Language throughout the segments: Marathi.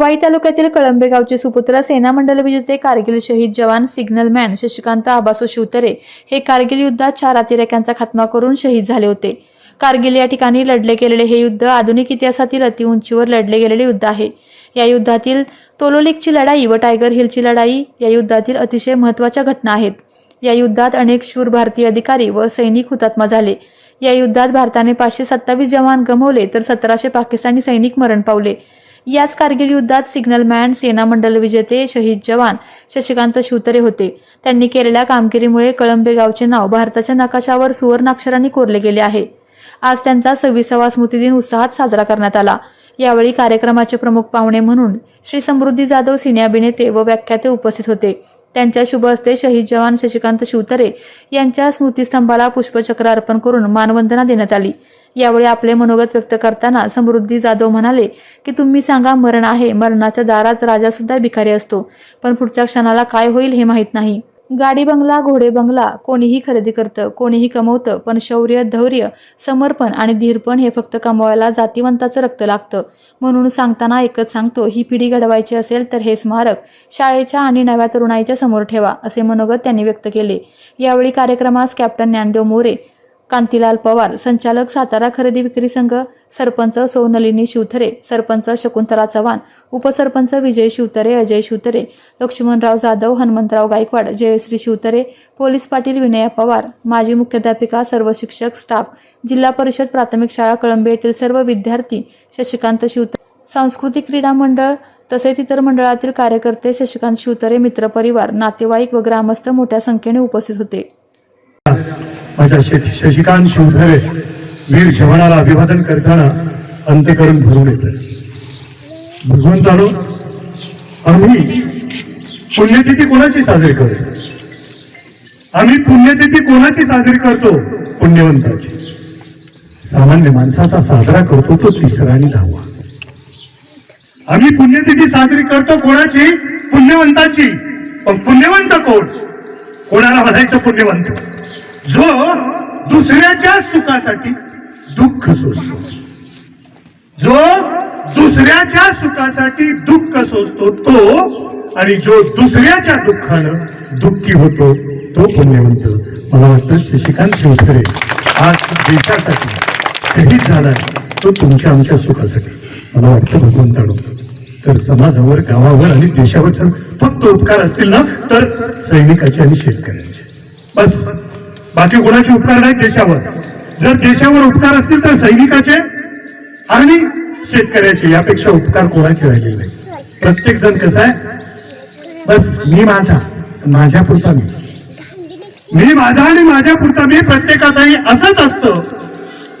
वाई तालुक्यातील कळंबे गावचे सुपुत्र सेना मंडल विजेते कारगिल शहीद जवान सिग्नल मॅन शशिकांत आबासो शिवतरे हे कारगिल युद्धात चार अतिरेक्यांचा खात्मा करून शहीद झाले होते. कारगिल या ठिकाणी लढले गेलेले हे युद्ध आधुनिक इतिहासातील अतिउंचीवर लढले गेलेले युद्ध आहे. या युद्धातील तोलोलिकची लढाई व टायगर हिलची लढाई या युद्धातील अतिशय महत्त्वाच्या घटना आहेत. या युद्धात अनेक शूर भारतीय अधिकारी व सैनिक हुतात्मा झाले. या युद्धात भारताने पाचशे सत्तावीस जवान गमावले तर सतराशे पाकिस्तानी सैनिक मरण पावले. याच कारगिल युद्धात सिग्नल मॅन सेना मंडल विजेते शहीद जवान शशिकांत शिवतरे होते. त्यांनी केलेल्या कामगिरीमुळे कळंबे गावचे नाव भारताच्या नकाशावर सुवर्णाक्षरांनी कोरले गेले आहे. आज त्यांचा सव्वीसावा स्मृतिदिन उत्साहात साजरा करण्यात आला. यावेळी कार्यक्रमाचे प्रमुख पाहुणे म्हणून श्री समृद्धी जाधव सिने अभिनेते व व्याख्याते उपस्थित होते. त्यांच्या शुभ हस्ते शहीद जवान शशिकांत शिवतरे यांच्या स्मृतिस्तंभाला पुष्पचक्र अर्पण करून मानवंदना देण्यात आली. यावेळी आपले मनोगत व्यक्त करताना समृद्धी जाधव म्हणाले की तुम्ही सांगा मरण आहे. मरणाच्या दारात राजा सुद्धा भिकारी असतो. पण पुढच्या क्षणाला काय होईल हे माहीत नाही. गाडी बंगला घोडे बंगला कोणीही खरेदी करतं कोणीही कमवतं पण शौर्य धैर्य समर्पण आणि धीरपण हे फक्त कमवायला जातीवंताचं रक्त लागतं. म्हणून सांगताना एकच सांगतो ही पिढी घडवायची असेल तर हे स्मारक शाळेच्या आणि नव्या तरुणाईच्या समोर ठेवा असे मनोगत त्यांनी व्यक्त केले. यावेळी कार्यक्रमास कॅप्टन ज्ञानदेव मोरे कांतीलाल पवार संचालक सातारा खरेदी विक्री संघ सरपंच सोनलिनी शिवथरे सरपंच शकुंतला चव्हाण उपसरपंच विजय शिवतरे अजय शिवतरे लक्ष्मणराव जाधव हनुमंतराव गायकवाड जयश्री शिवतरे पोलीस पाटील विनया पवार माजी मुख्याध्यापिका सर्व शिक्षक स्टाफ जिल्हा परिषद प्राथमिक शाळा कळंबे येथील सर्व विद्यार्थी शशिकांत शिवतरे सांस्कृतिक क्रीडा मंडळ तसेच इतर मंडळातील कार्यकर्ते शशिकांत शिवतरे मित्रपरिवार नातेवाईक व ग्रामस्थ मोठ्या संख्येने उपस्थित होते. माझ्या शशिकांत शिवधरे वीर जवानाला अभिवादन करताना अंत्यकरण भरून येत भगवंतानो आम्ही पुण्यतिथी कोणाची साजरी करतो आम्ही पुण्यतिथी कोणाची साजरी करतो? पुण्यवंताची. सामान्य माणसाचा साजरा करतो तो तिसरा आणि दहावा. आम्ही पुण्यतिथी साजरी करतो कोणाची? पुण्यवंताची. पण पुण्यवंत कोण? कोणाला म्हणायचं पुण्यवंत? जो दुसऱ्याच्या सुखासाठी दुःख सोसतो. जो दुसऱ्याच्या सुखासाठी दुःख सोसतो तो आणि जो दुसऱ्याच्या दुःखानं दुःखी होतो तो पुण्यवंत. मला वाटतं शशिकांत शिवसरे आज देशासाठी शहीद झाला तो तुमच्या आमच्या सुखासाठी. मला वाटतं भगवंतानो तर समाजावर गावावर आणि देशावर फक्त उपकार असतील ना तर सैनिकाचे आणि शेतकऱ्यांचे. बस. बाकी कोणाचे उपकार नाहीत देशावर. जर देशावर उपकार असतील तर सैनिकाचे आणि शेतकऱ्याचे यापेक्षा उपकार कोणाचे राहिलेले नाही प्रत्येक जण कसा आहे? बस मी माझा माझ्या पुरता मी. मी माझा आणि माझ्या पुरता मी प्रत्येकाचाही असंच असतं.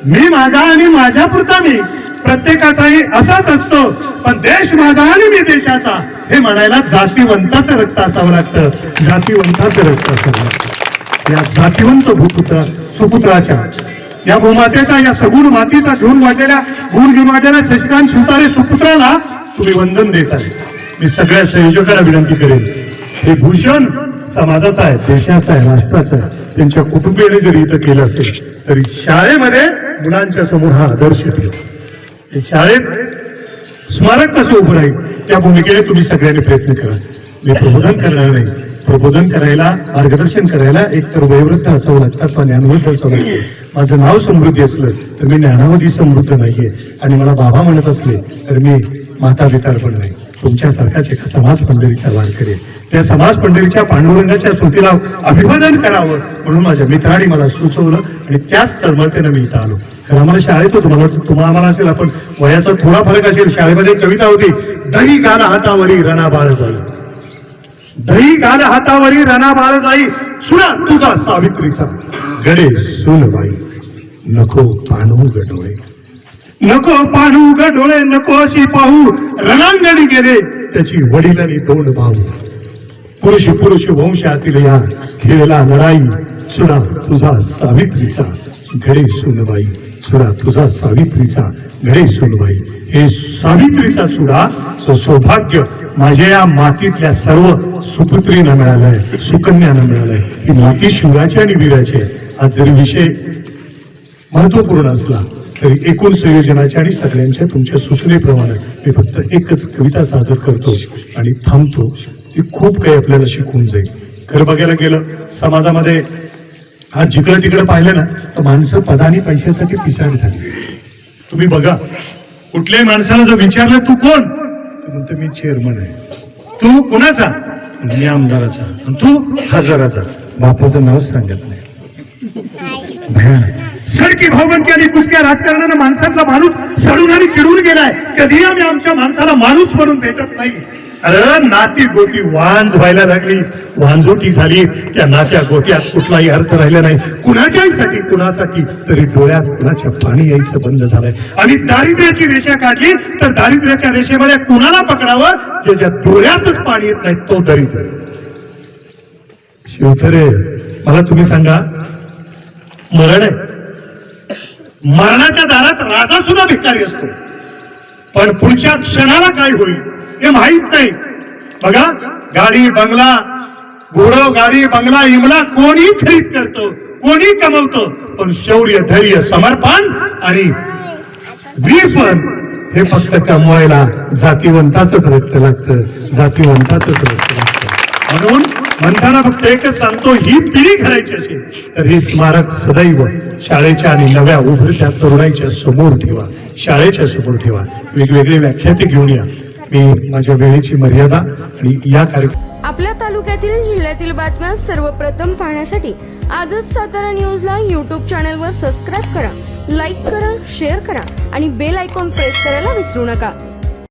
मी माझा आणि माझ्या पुरता मी प्रत्येकाचाही असाच असतो. पण देश माझा आणि मी देशाचा हे म्हणायला जातीवंताचं रक्त असावं लागतं. जातीवंताचं रक्त असावं लागतं. या जातीवंत भूपुत्र सुपुत्राच्या या भूमातेच्या या सगुण मातीचा घेऊन वाटलेल्या गुण घेऊन वाटलेल्या शशिकांत शिवतारे सुपुत्राला तुम्ही वंदन देत आहे मी सगळ्या संयोजकांना विनंती करेन हे भूषण समाजाचं आहे देशाचं आहे राष्ट्राचं आहे. त्यांच्या कुटुंबियाने जरी इथं केलं असेल तरी शाळेमध्ये मुलांच्या समोर हा आदर्श ठेव शाळेत स्मारक कसं उभं राहील त्या भूमिकेने तुम्ही सगळ्यांनी प्रयत्न करा. मी प्रबोधन करणार नाही. प्रबोधन करायला मार्गदर्शन करायला एक तर वयवृत्त असावं लागतं पण ज्ञानवृद्ध असावं लागतं. माझं नाव समृद्धी असलं तर मी ज्ञानावधी समृद्ध नाहीये. आणि मला बाबा म्हणत असले तर मी माता पितार पण नाही. तुमच्यासारखाच एका समाज पंढरीचा वार करेल त्या समाज पंढरीच्या पांडुरंगाच्या स्मृतीला अभिवादन करावं म्हणून माझ्या मित्रांनी मला सुचवलं आणि त्याच तळमळतेनं मी इथं आलो. कारण आम्हाला शाळेत होतो मला तुम्हाला आम्हाला असेल आपण वयाचा थोडा फरक असेल. शाळेमध्ये कविता होती दही गाणं हातावरी रणाबाळ झालं. दही गाल हातावरी रणाबाळ जाई. सुना तुझा सावित्रीचा. गडे सुनबाई नको पाणू गडोळे नको पाणू गडोळे नको अशी पाहू. रणांगणी गेले त्याची वडिलांनी दोन भाऊ पुरुषी पुरुष वंशातील या खेळला लढाई. सुरा तुझा सावित्रीचा. घडे सुनबाई सुडा तुझा सावित्रीचा गणेश सुनबाई हे सावित्रीचा सुडा सो सौभाग्य माझ्या या मातीतल्या सर्व सुपुत्रींना मिळालंय सुकन्यांना मिळालंय. ही माती शिवराची आणि वीराची आज जरी विषय महत्त्वपूर्ण असला तरी एकूण संयोजनाच्या आणि सगळ्यांच्या तुमच्या सूचनेप्रमाणे मी फक्त एकच कविता सादर करतो आणि थांबतो. ती खूप काही आपल्याला शिकून जाईल. खरं बघायला गेलं समाजामध्ये आज जिकडं तिकडं पाहिलं ना तर माणसं पदानी पैशासाठी पिसाड झाली. तुम्ही बघा कुठल्याही माणसाला जर विचारलं तू कोण? तर म्हणतो मी चेअरमन आहे. तू कुणाचा? मी आमदाराचा. आणि तू हजाराचा बापाचं नाव सांगत नाही. सडकी भावबंदी आणि कुचक्या राजकारणानं माणसातला माणूस सडून आणि किडून गेलाय. कधी आम्ही आमच्या माणसाला माणूस म्हणून भेटत नाही. अरे नाती गोती वांज व्हायला लागली. वांजोटी झाली. त्या नात्या गोत्यात कुठलाही अर्थ राहिला नाही. कुणाच्याहीसाठी कुणासाठी तरी डोळ्यात कुणाच्या पाणी यायचं बंद झालंय. आणि दारिद्र्याची रेषा काढली तर दारिद्र्याच्या रेषेमध्ये कुणाला पकडावं? ज्याच्या डोळ्यातच पाणी येत नाही तो दरिद्र. शिवथरे मला तुम्ही सांगा मरण आहे. मरणाच्या दारात राजा सुद्धा भिकारी असतो. पण पुढच्या क्षणाला काय होईल हे माहीत नाही. बघा गाडी बंगला घोडं गाडी बंगला इमला कोणी खरीद करतो कोणी कमवतो पण शौर्य धैर्य समर्पण आणि वीरपण हे फक्त कमवायला जातीवंताच रक्त लागतं जातीवंताच रक्त लागतं. म्हणून म्हणताना फक्त एकच सांगतो ही पिढी करायची असेल तर हे स्मारक सदैव शाळेच्या आणि नव्या उभरत्या तरुणाईच्या समोर ठेवा. शाळेच्या समोर ठेवा. वेगवेगळे व्याख्याते घेऊन या. मी माझ्या वेळेची मर्यादा आणि या कार्यक्रम आपल्या तालुक्यातील जिल्ह्यातील बातम्या सर्वप्रथम पाहण्यासाठी आजच सातारा न्यूजला यूट्यूब चॅनलवर सबस्क्राईब करा लाईक करा शेअर करा आणि बेल आयकॉन प्रेस करायला विसरू नका.